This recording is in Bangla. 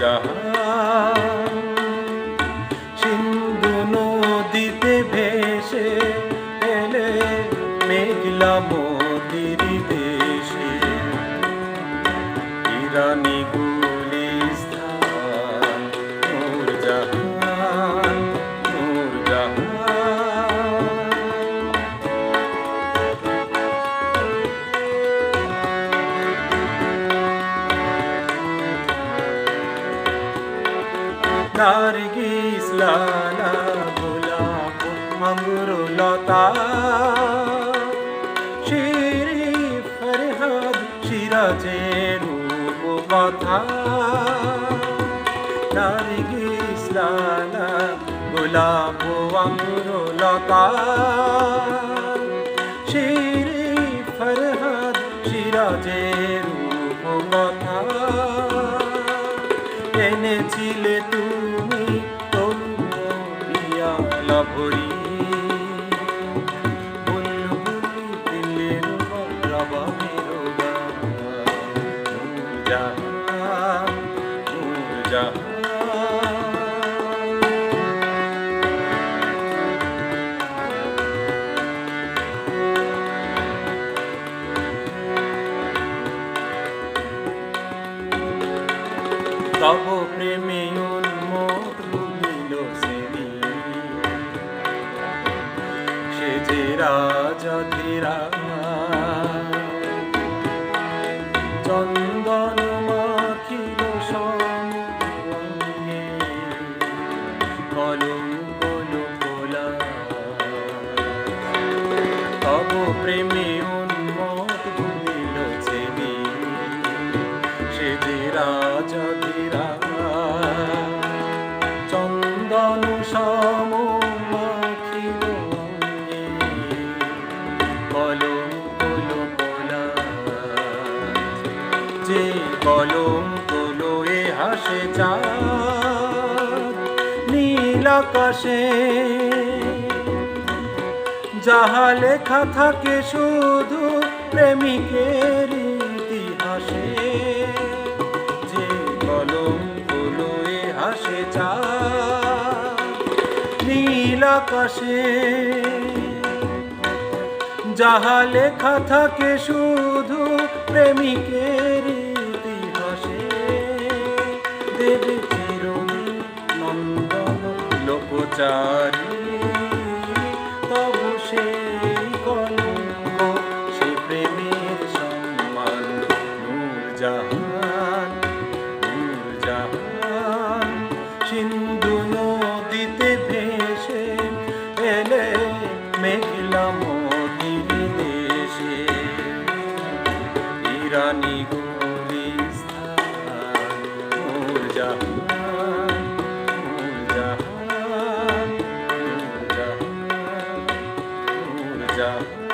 জাহান। সিন্ধু নদীতে ভেসে এলে মেঘলা মোদির দেশে। ইরানি গু নারগিস লালা গোলাপ আঙ্গুর লতা শিরি ফরহাদ সিরাজের রূপ কথা নারগিস লালা গোলাপ আঙ্গুর লতা শিরি ফরহাদ সিরাজের রূপ কথা এনেছিলে তুমি জাহান তব প্রেমে উন্মোদ ভুলিল সেদিন সে যে রাজা ধীরা প্রেমে উন্মোদ ভুলিল সেদিন সে ধীরা চন্দন সম কলম কল যে কলম কলো এ হাসে চাঁদ। নীল আকাশে যাহা লেখা থাকে শুধু প্রেমিকের ইতিহাসে, যে কলম কলোয়ে হাসে চা নীল আকাশে, যাহা লেখা থাকে শুধু প্রেমিকের ইতিহাসে দেবে চিরদিন নন্দন লোকচারী জাহান সিন্ধু নদীতে ভেসে এলে মেঘলা মদিন দেশে। ইরানি গুলিস্তান মোর জাহান মোর জাহান মোর জাহান মোর জাহান।